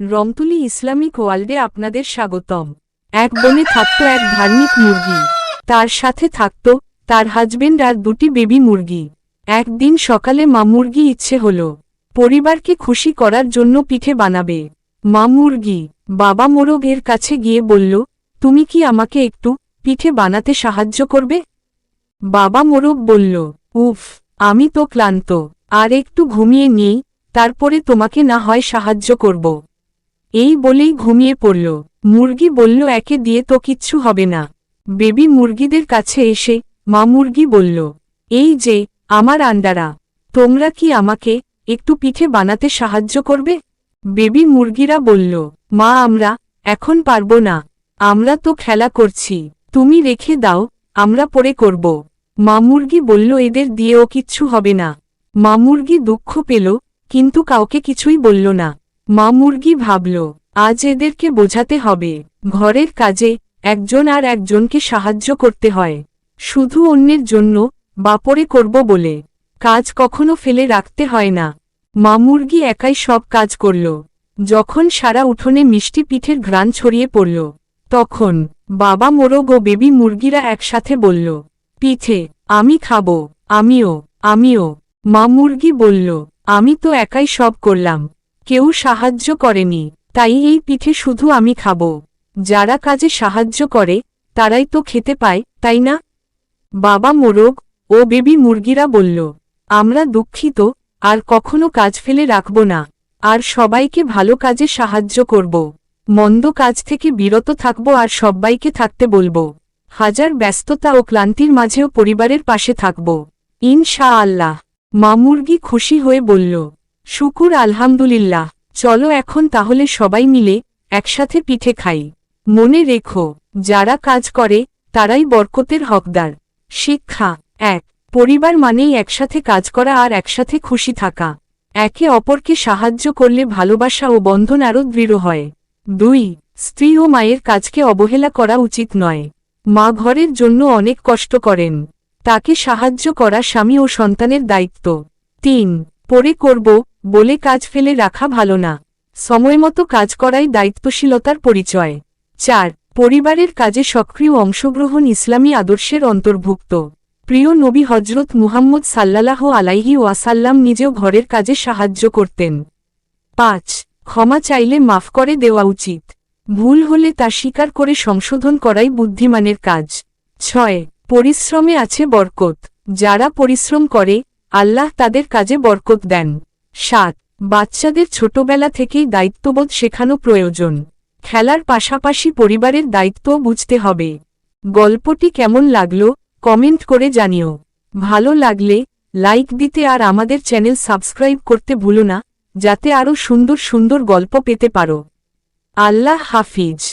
রমতুলি Islamic ওয়ার্ল্ডে আপনাদের স্বাগতম। এক বনে থাকত এক ধার্মিক মুরগি। তার সাথে থাকত তার হাজবেন্ড আর দুটি বেবি মুরগি। একদিন সকালে মা মুরগি ইচ্ছে হল, পরিবারকে খুশি করার জন্য পিঠে বানাবে। মা মুরগি, বাবা মোরগ এর কাছে গিয়ে বলল, তুমি কি আমাকে একটু পিঠে বানাতে সাহায্য করবে? বাবা মোরগ বলল, উফ, আমি তো ক্লান্ত, আর একটু ঘুমিয়ে নিই, তারপরে তোমাকে না হয় সাহায্য করব। এই বলেই ঘুমিয়ে পড়ল। মুরগি বলল, একে দিয়ে তো কিচ্ছু হবে না। বেবি মুরগিদের কাছে এসে মা মুরগি বলল, এই যে, আমার আন্ডারা, তোমরা কি আমাকে একটু পিঠে বানাতে সাহায্য করবে? বেবি মুরগিরা বলল, মা, আমরা এখন পারব না। আমরা তো খেলা করছি। তুমি রেখে দাও, আমরা পরে করব। মা মুরগি বলল, এদের দিয়েও কিচ্ছু হবে না। মা মুরগি দুঃখ পেল, কিন্তু কাউকে কিছুই বলল না। মা মুরগি ভাবল, আজ এদেরকে বোঝাতে হবে। ঘরের কাজে একজন আর একজনকে সাহায্য করতে হয়। শুধু অন্যের জন্য বাপরে করব বলে। কাজ কখনো ফেলে রাখতে হয় না। মা মুরগি একাই সব কাজ করল। যখন সারা উঠোনে মিষ্টি পিঠের ঘ্রাণ ছড়িয়ে পড়ল, তখন বাবা মোরগ ও বেবি মুরগিরা একসাথে বলল, পিঠে, আমি খাব, আমিও আমিও। মা মুরগি বলল, আমি তো একাই সব করলাম। কেউ সাহায্য করেনি, তাই এই পিঠে শুধু আমি খাব। যারা কাজে সাহায্য করে, তারাই তো খেতে পায়, তাই না? বাবা মোরগ ও বেবি মুরগিরা বলল, আমরা দুঃখিত, আর কখনো কাজ ফেলে রাখব না। আর সবাইকে ভালো কাজে সাহায্য করব। মন্দ কাজ থেকে বিরত থাকব আর সব্বাইকে থাকতে বলব। হাজার ব্যস্ততা ও ক্লান্তির মাঝেও পরিবারের পাশে থাকব। ইনশা আল্লাহ মা মুরগি খুশি হয়ে বলল শুকুর আলহামদুলিল্লাহ। চলো এখন তাহলে সবাই মিলে একসাথে পিঠে খাই। মনে রেখো, যারা কাজ করে, তারাই বরকতের হকদার। শিক্ষা, এক, পরিবার মানেই একসাথে কাজ করা আর একসাথে খুশি থাকা। একে অপরকে সাহায্য করলে ভালোবাসা ও বন্ধন আরও দৃঢ় হয়। দুই, স্ত্রী ও মায়ের কাজকে অবহেলা করা উচিত নয়। মা ঘরের জন্য অনেক কষ্ট করেন। তাকে সাহায্য করা স্বামী ও সন্তানের দায়িত্ব। তিন, পরে করব বলে কাজ ফেলে রাখা ভালো না। সময়মতো কাজ করাই দায়িত্বশীলতার পরিচয়। চার, পরিবারের কাজে সক্রিয় অংশগ্রহণ ইসলামী আদর্শের অন্তর্ভুক্ত। প্রিয় নবী হজরত মুহাম্মদ সাল্লাহ আলাইহি ওয়াসাল্লাম নিজেও ঘরের কাজে সাহায্য করতেন। পাঁচ, ক্ষমা চাইলে মাফ করে দেওয়া উচিত। ভুল হলে তা স্বীকার করে সংশোধন করাই বুদ্ধিমানের কাজ। ছয়, পরিশ্রমে আছে বরকত। যারা পরিশ্রম করে, আল্লাহ তাদের কাজে বরকত দেন। সাত, বাচ্চাদের ছোটবেলা থেকেই দায়িত্ববোধ শেখানো প্রয়োজন। খেলার পাশাপাশি পরিবারের দায়িত্বও বুঝতে হবে। গল্পটি কেমন লাগল, কমেন্ট করে জানিও। ভালো লাগলে, লাইক দিতে আর আমাদের চ্যানেল সাবস্ক্রাইব করতে ভুলো না, যাতে আরও সুন্দর সুন্দর গল্প পেতে পারো। আল্লাহ হাফিজ।